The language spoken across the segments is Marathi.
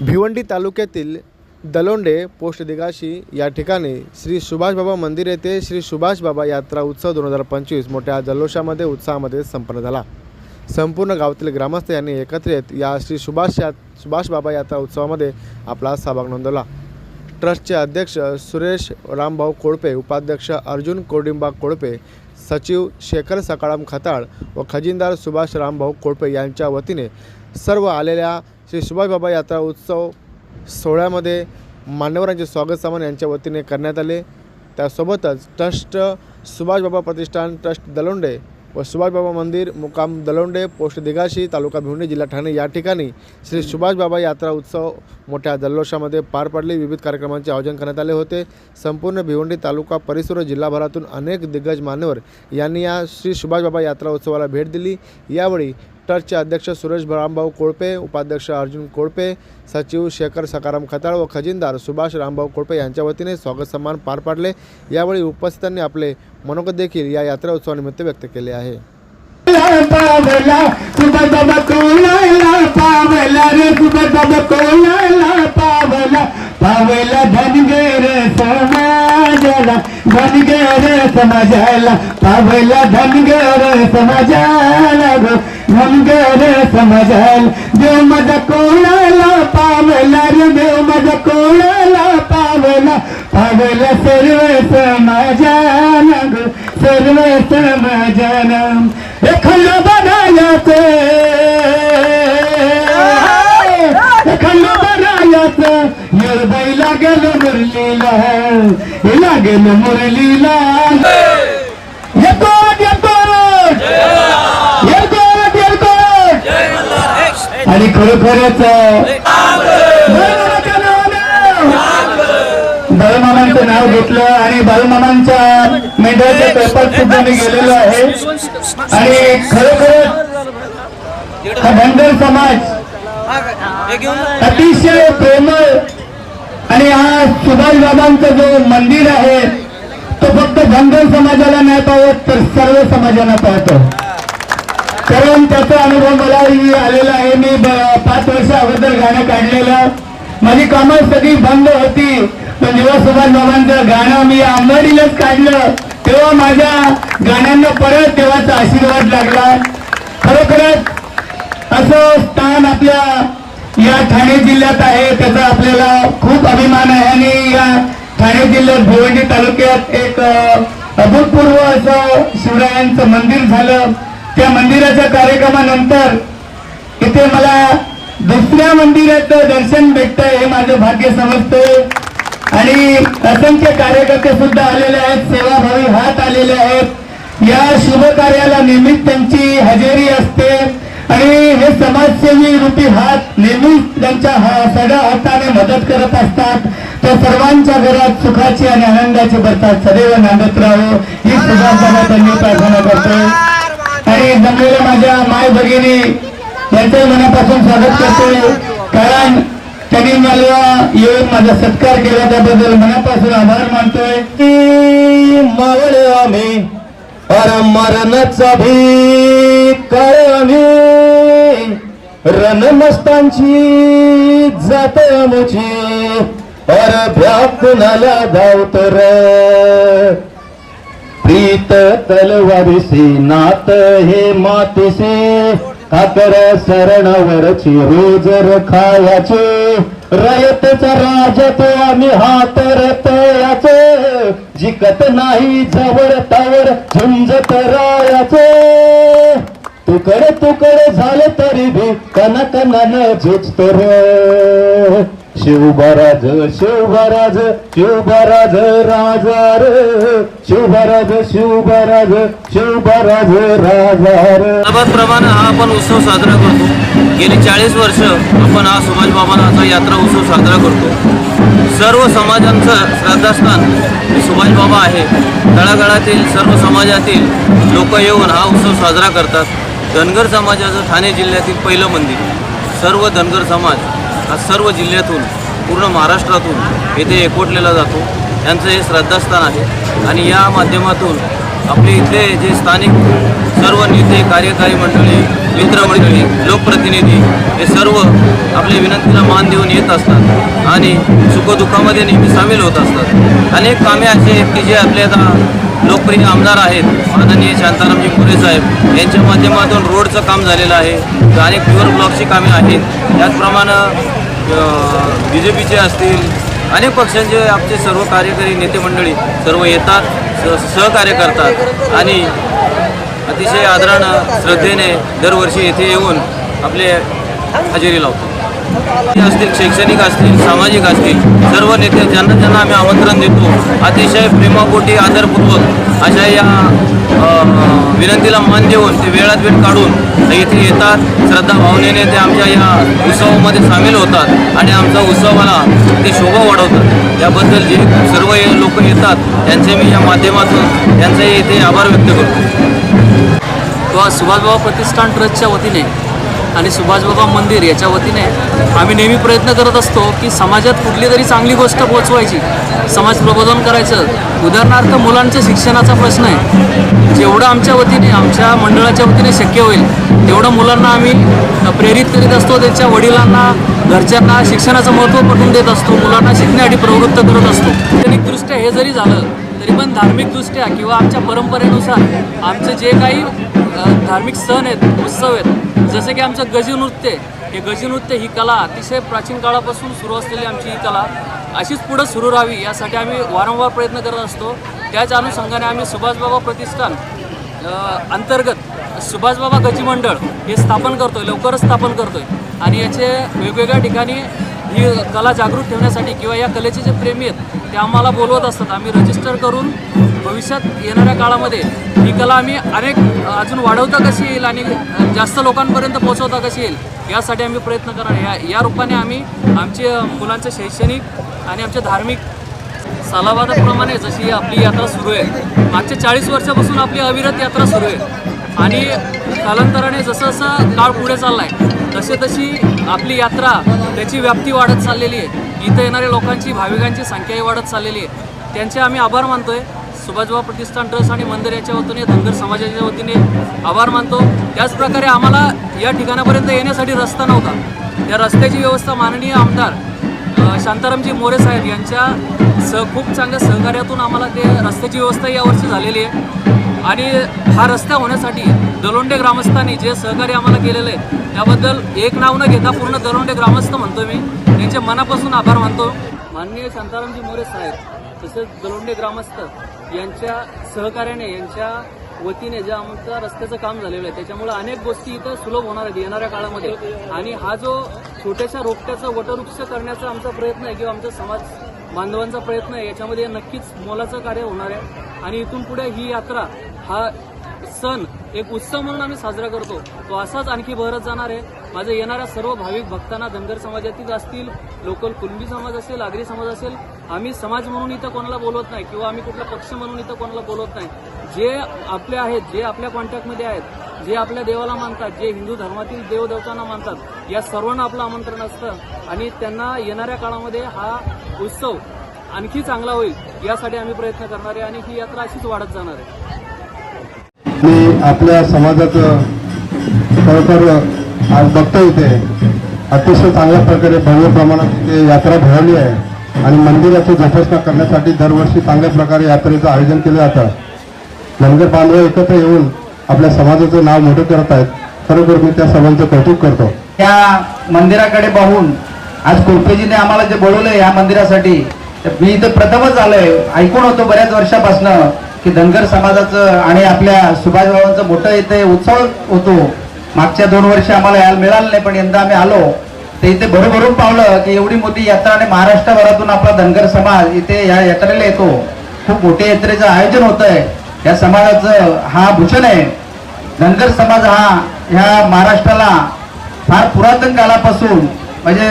भिवंडी तालुक्यातील दलोंडे पोस्ट दिगाशी या ठिकाणी श्री सुभाषबाबा मंदिर येथे श्री सुभाषबाबा यात्रा उत्सव दोन हजार पंचवीस मोठ्या जल्लोषामध्ये उत्साहामध्ये संपन्न झाला. संपूर्ण गावातील ग्रामस्थ यांनी एकत्र येत या श्री सुभाष या सुभाषबाबा यात्रा उत्सवामध्ये आपला सहभाग नोंदवला. ट्रस्टचे अध्यक्ष सुरेश रामभाऊ कोळपे उपाध्यक्ष अर्जुन कोडिंबा कोळपे सचिव शेखर सकाळाम खताळ व खजिनदार सुभाष रामभाऊ कोळपे यांच्या वतीने सर्व आलेल्या श्री सुभाषबाबा यात्रा उत्सव सोहळ्यामध्ये मान्यवरांचे स्वागत सामान यांच्या वतीने करण्यात आले. त्यासोबतच ट्रस्ट सुभाषबाबा प्रतिष्ठान ट्रस्ट दलोंडे व सुभाषबाबा मंदिर मुकाम दलोंडे पोस्ट दिगाशी तालुका भिवंडी जिल्हा ठाणे या ठिकाणी श्री सुभाषबाबा यात्रा उत्सव मोठ्या जल्लोषामध्ये पार पडले. विविध कार्यक्रमांचे आयोजन करण्यात आले होते. संपूर्ण भिवंडी तालुका परिसर व जिल्हाभरातून अनेक दिग्गज मान्यवर यांनी या श्री सुभाषबाबा यात्रा उत्सवाला भेट दिली. यावेळी ट्रस्टचे अध्यक्ष सुरेश रामभाऊ कोळपे उपाध्यक्ष अर्जुन कोळपे सचिव शेखर सकाराम खताळ व खजिनदार सुभाष रामभाऊ कोळपे यांच्या वतीने स्वागत सन्मान पार पाडले. यावेळी उपस्थितांनी आपले मनोगत देखील या यात्रा उत्सवानिमित्त व्यक्त केले आहे. पावला सुबह बाबा कोणाला पावला रे सुबह बाबा कोणाला पावला पावला धनगर समाजाला धनगर समाजाला पावला धनगर समाजाला ग धनगर समाजाला देव माझा कोणाला पावला रे देव माझा कोणाला पावला पावला सर्व समाजाला ग सर्व समाजाला एखंड बनायाचे एखंड बनायाचे येळबाई लागेल मुरलीला हे लागेल मुरलीला. येतो येतो येतो येतो आणि खरोखरच बालमामांचं नाव घेतलं आणि बालमामांच्या मेंढ्याच्या पेपर सुद्धा मी गेलेलो आहे. आणि खरोखर हा धनगर समाज अतिशय प्रेमळ आणि हा सुभाष बाबांचा जो मंदिर आहे तो फक्त धनगर समाजाला नाही पाहत तर सर्व समाजाला पाहतो. कारण त्याचा अनुभव मलाही आलेला आहे. मी पाच वर्ष अगोदर गाणं काढलेलं. माझी कामं सगळी बंद होती. पण जेव्हा सुभाष बाबांचं गाणं मी आंबाडीलाच काढलं. तेव्हा माझ्या गाण्यांना परत देवाचा आशीर्वाद लागला. खरोखरच असं स्थान आपल्या या ठाणे जिल्ह्यात आहे त्याचा आपल्याला खूप अभिमान आहे. आणि या ठाणे जिल्ह्यात भिवंडी तालुक्यात एक अभूतपूर्व असं शिवरायांचं मंदिर झालं. त्या मंदिराच्या कार्यक्रमानंतर इथे मला दुसऱ्या मंदिराचं दर्शन भेटतंय हे माझं भाग्य समजतंय. आणि असंख्य कार्यकर्ते सुद्धा आलेले आहेत सेवाभावी हात आलेले आहेत. या शुभ कार्याला नेहमीच त्यांची हजेरी असते. आणि हे समाजसेवी रूपी हात नेहमीच त्यांच्या सगळ्या हाताने मदत करत असतात. तर सर्वांच्या घरात सुखाची आणि आनंदाची बरतात सदैव नांदत राहो. ही सुभाष त्यांनी प्रार्थना करतो. आणि जमलेल्या माझ्या माय भगिनी यांचं मनापासून स्वागत करतो. कारण त्यांनी मला येऊन माझा सत्कार केला त्याबद्दल मनापासून आभार मानतोय. मावळे आम्ही अर मरणाचा भी काय आम्ही. रणमस्तांची जात आमची अर भ्याकुणाला धावतो र. प्रीत तलवारीसी नात हे मातीसे. काकर शरणावरची रोज रखायाचे रयतचा राजा तो आम्ही हात रतयाचे जिकत नाही जवळ तवर झुंजत रायाचे. तुकड तुकड झालं तरी भी कना झुजतो रे. शिवबराज शिवबराज शिवबराज राजा रे. शिवबराज शिवबराज शिवबराज राजा रे. प्रमाणे हा आपण उत्सव साजरा करतो. गेली चाळीस वर्ष आपण हा सुभाषबाबांचा यात्रा उत्सव साजरा करतो. सर्व समाजांचं श्रद्धास्थान सुभाष सुभाषबाबा आहे. तळागाळातील सर्व समाजातील लोक येऊन हा उत्सव साजरा करतात. धनगर समाजाचं ठाणे जिल्ह्यातील पहिलं मंदिर. सर्व धनगर समाज हा सर्व जिल्ह्यातून पूर्ण महाराष्ट्रातून येथे एकवटलेला जातो. त्यांचं हे श्रद्धास्थान आहे. आणि या माध्यमातून आपले इथले जे स्थानिक सर्व नेते कार्यकारी मंडळी मित्रमंडळी लोकप्रतिनिधी हे सर्व आपल्या विनंतीला मान देऊन येत असतात आणि सुखदुःखामध्ये नेहमी सामील होत असतात. अनेक कामे असे आहेत की जे आपले आता लोकप्रिय आमदार आहेत माननीय शांतारामजी पुरे साहेब यांच्या माध्यमातून रोडचं काम झालेलं आहे. अनेक प्युअर ब्लॉकची कामे आहेत. त्याचप्रमाणे बी जे पीचे असतील अनेक पक्षांचे आमचे सर्व कार्यकारी नेते मंडळी सर्व येतात स सहकार्य करतात. आणि अतिशय आदरानं श्रद्धेने दरवर्षी येथे येऊन आपले हजेरी लावतात असतील शैक्षणिक असतील सामाजिक असतील सर्व नेते ज्यांना ज्यांना आम्ही आमंत्रण देतो अतिशय प्रेमापोटी आदरपूर्वक अशा या विनंतीला मान देऊन ते वेळात वेळ काढून इथे येतात. श्रद्धा भावनेने ते आमच्या या उत्सवामध्ये सामील होतात आणि आमचा उत्सवाला ते शोभा वाढवतात. याबद्दल जे सर्व लोक येतात त्यांचे मी या माध्यमातून त्यांचे इथे आभार व्यक्त करतो. किंवा सुभाषबाबा प्रतिष्ठान ट्रस्टच्या वतीने आणि सुभाषबाबा मंदिर याच्या वतीने आम्ही नेहमी प्रयत्न करत असतो की समाजात कुठली तरी चांगली गोष्ट पोचवायची. समाज प्रबोधन करायचं. उदाहरणार्थ मुलांच्या शिक्षणाचा प्रश्न आहे. जेवढं आमच्या वतीने आमच्या मंडळाच्या वतीने शक्य होईल तेवढं मुलांना आम्ही प्रेरित करीत असतो त्यांच्या वडिलांना घरच्यांना शिक्षणाचं महत्त्व पटवून देत असतो मुलांना शिकण्यासाठी प्रवृत्त करत असतो. शैक्षणिकदृष्ट्या हे जरी झालं तरी पण धार्मिकदृष्ट्या किंवा आमच्या परंपरेनुसार आमचे जे काही धार्मिक सण आहेत उत्सव आहेत जसं की आमचं गजी नृत्य हे गजी नृत्य ही कला अतिशय प्राचीन काळापासून सुरू असलेली आमची ही कला अशीच पुढं सुरू राहावी यासाठी आम्ही वारंवार प्रयत्न करत असतो. त्याच अनुषंगाने आम्ही सुभाषबाबा प्रतिष्ठान अंतर्गत सुभाषबाबा गजी मंडळ हे स्थापन करतोय लवकरच स्थापन करतोय. आणि याचे वेगवेगळ्या ठिकाणी ही कला जागृत ठेवण्यासाठी किंवा या कलेचे जे प्रेमी आहेत ते आम्हाला बोलवत असतात. आम्ही रजिस्टर करून भविष्यात येणाऱ्या काळामध्ये ही कला आम्ही अनेक अजून वाढवता कशी येईल आणि जास्त लोकांपर्यंत पोहोचवता कशी येईल यासाठी आम्ही प्रयत्न करणार या या रूपाने आम्ही आमचे मुलांचं शैक्षणिक आणि आमच्या धार्मिक सालावादाप्रमाणे जशी आपली यात्रा सुरू आहे. मागच्या चाळीस वर्षापासून आपली अविरत यात्रा सुरू आहे. आणि कालांतराने जसं जसं काळ पुढे चालला आहे तसे तशी आपली यात्रा त्याची व्याप्ती वाढत चाललेली आहे. इथं येणाऱ्या लोकांची भाविकांची संख्याही वाढत चाललेली आहे. त्यांचे आम्ही आभार मानतो आहे सुभाषबाबा प्रतिष्ठान ट्रस्ट आणि मंदिर याच्या वतीने धनगर समाजाच्या वतीने आभार मानतो. त्याचप्रकारे आम्हाला या ठिकाणापर्यंत येण्यासाठी रस्ता नव्हता. या रस्त्याची व्यवस्था माननीय आमदार शांतारामजी मोरे साहेब यांच्या स खूप चांगल्या सहकार्यातून आम्हाला ते रस्त्याची व्यवस्था यावर्षी झालेली आहे. आणि हा रस्ता होण्यासाठी दलोंडे ग्रामस्थांनी जे सहकार्य आम्हाला केलेलं आहे त्याबद्दल एक नाव न घेता पूर्ण दलोंडे ग्रामस्थ म्हणतो मी. त्यांचे मनापासून आभार मानतो. माननीय शांतारामजी मोरे साहेब तसेच दलोंडे ग्रामस्थ यांच्या सहकार्याने यांच्या वतीने जे आमचं रस्त्याचं काम झालेलं आहे त्याच्यामुळे अनेक गोष्टी इथं सुलभ होणार आहेत येणाऱ्या काळामध्ये. आणि हा जो छोट्याशा रोपट्याचा वटवृक्ष करण्याचा आमचा प्रयत्न आहे किंवा आमचा समाज बांधवांचा प्रयत्न आहे याच्यामध्ये नक्कीच मोलाचं कार्य होणार आहे. आणि इथून पुढे ही यात्रा हा सण एक उत्सव म्हणून आम्ही साजरा करतो. तो असाच आणखी बहरत जाणार आहे. माझं येणाऱ्या सर्व भाविक भक्तांना धनगर समाजातील असतील लोकल कुणबी समाज असेल आगरी समाज असेल आम्ही समाज म्हणून इथं कोणाला बोलवत नाही किंवा आम्ही कुठला पक्ष म्हणून इथं कोणाला बोलवत नाही. जे आपले आहेत जे आपल्या कॉन्टॅक्टमध्ये आहेत जे आपल्या देवाला मानतात जे हिंदू धर्मातील देवदेवतांना मानतात या सर्वांना आपलं आमंत्रण असतं. आणि त्यांना येणाऱ्या काळामध्ये हा उत्सव आणखी चांगला होईल यासाठी आम्ही प्रयत्न करणार आहे आणि ही यात्रा अशीच वाढत जाणार आहे. मी आपल्या समाजाचं खरोखर आज बघतो इथे. अतिशय चांगल्या प्रकारे भव्य प्रमाणात इथे यात्रा भरवली आहे. आणि मंदिराची जोपासना करण्यासाठी दरवर्षी चांगल्या प्रकारे यात्रेचं आयोजन केलं जातं. धनगर बांधव एकत्र येऊन आपल्या समाजाचं नाव मोठं करत आहेत. खरोखर मी त्या सर्वांचं कौतुक करतो. त्या मंदिराकडे पाहून आज कोरपेजीने आम्हाला जे बोलवलंय या मंदिरासाठी तर मी इथं प्रथमच आलोय. ऐकून होतो बऱ्याच वर्षापासनं. की धनगर समाजाचं आणि आपल्या सुभाषबाबांचं मोठं इथे उत्सव होतो. मागच्या दोन वर्ष आम्हाला यायला मिळालं नाही पण यंदा आम्ही आलो. तर इथे भरभरून पावलं की एवढी मोठी यात्रा आणि महाराष्ट्रभरातून आपला धनगर समाज इथे या यात्रेला येतो. खूप मोठ्या यात्रेचं आयोजन होत आहे या समाजाचं हा भूषण आहे. धनगर समाज हा ह्या महाराष्ट्राला फार पुरातन काळापासून म्हणजे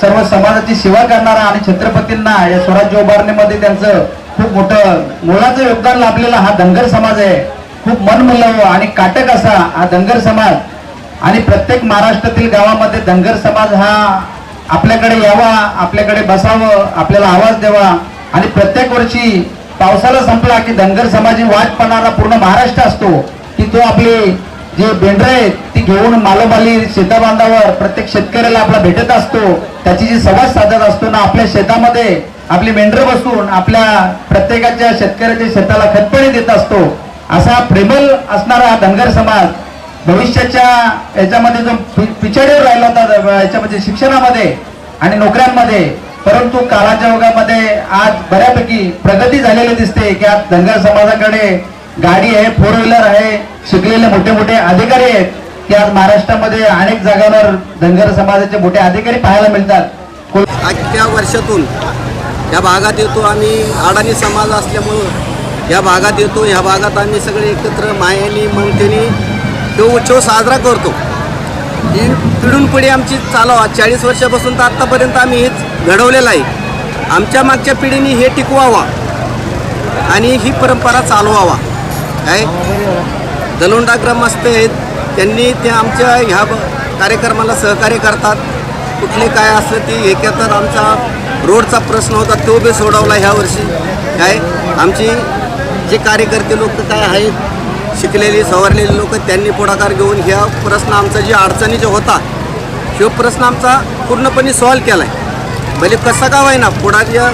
सर्व समाजाची सेवा करणारा आणि छत्रपतींना या स्वराज्य उभारणीमध्ये त्यांचं खूप मोठं मोलाचं योगदान लाभलेला हा धनगर समाज आहे. खूप मनमुल्लव आणि काटक असा हा धनगर समाज. आणि प्रत्येक महाराष्ट्रातील गावामध्ये धनगर समाज हा आपल्याकडे यावा आपल्याकडे बसावं आपल्याला आवाज द्यावा. आणि प्रत्येक वर्षी पावसाला संपला की धनगर समाजी वाट पाहणारा पूर्ण महाराष्ट्र असतो. की तो आपली जे बेंडर आहेत ती घेऊन मालोमाली शेताबांधावर प्रत्येक शेतकऱ्याला आपला भेटत असतो. त्याची जी संवाद साधत असतो ना आपल्या शेतामध्ये आपली मेंढर बसून आपल्या प्रत्येकाच्या शेतकऱ्याच्या शेताला खतपाणी देत असतो. असा प्रेमल असणारा हा धनगर समाज भविष्याच्या याच्यामध्ये जो पिछाडीवर राहिला होता याच्यामध्ये शिक्षणामध्ये आणि नोकऱ्यांमध्ये परंतु काळाच्या युगामध्ये आज बऱ्यापैकी प्रगती झालेली दिसते की आज धनगर समाजाकडे गाडी आहे फोर व्हीलर आहे शिकलेले मोठे मोठे अधिकारी आहेत की आज महाराष्ट्रामध्ये अनेक जागांवर धनगर समाजाचे मोठे अधिकारी पाहायला मिळतात. आजच्या वर्षातून या भागात येतो आम्ही अडाणी समाज असल्यामुळं या भागात येतो. ह्या भागात आम्ही सगळे एकत्र मायाने ममतेने तो उत्सव साजरा करतो. ही पिढून पिढी आमची चालवा. चाळीस वर्षापासून तर आत्तापर्यंत आम्ही हेच घडवलेलं आहे. आमच्या मागच्या पिढीने हे टिकवावा आणि ही परंपरा चालवावा. काय? दलोंडा ग्रामस्थ आहेत. त्यांनी ते आमच्या ह्या ब- कार्यक्रमाला सहकार्य करतात. कुठले काय असलं ती हे करतात आमचा रोडचा प्रश्न होता तो बी सोडवला ह्या वर्षी. काय? आमची जे कार्यकर्ते लोक काय आहेत शिकलेले सवारलेले लोक त्यांनी पुढाकार घेऊन ह्या प्रश्न आमचा जे अडचणी जो होता ह्यो प्रश्न आमचा पूर्णपणे सॉल्व केला आहे भले कसा का होईना पुढाच्या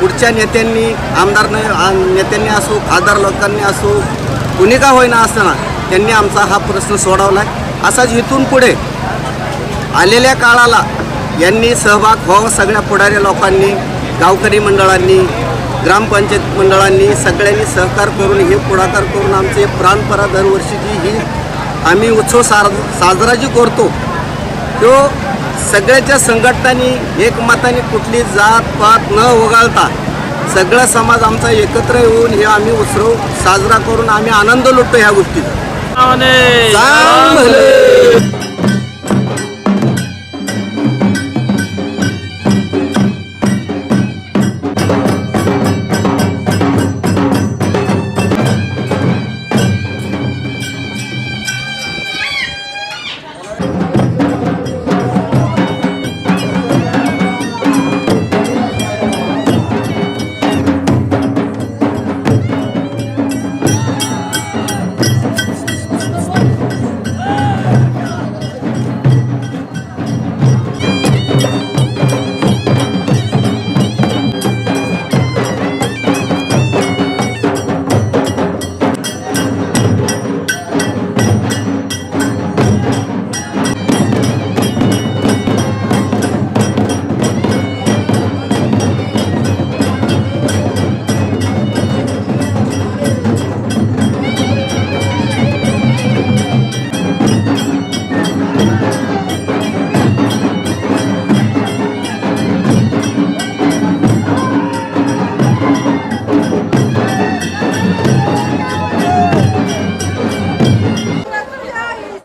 पुढच्या नेत्यांनी आमदार नेत्यांनी असो खासदार लोकांनी असो कुणी का होईना असताना त्यांनी आमचा हा प्रश्न सोडवला आहे असाच इथून पुढे आलेल्या काळाला यांनी सहभाग व्हावा सगळ्या पुढाऱ्या लोकांनी गावकरी मंडळांनी ग्रामपंचायत मंडळांनी सगळ्यांनी सहकार करून हे पुढाकार करून आमचे प्राणपरा दरवर्षीची ही आम्ही उत्सव सार साजरा जी करतो तो सगळ्याच्या संघटनांनी एकमताने कुठली जात पात न वगळता सगळा समाज आमचा एकत्र येऊन हे आम्ही उत्सव साजरा करून आम्ही आनंद लुटतो ह्या गोष्टीचा.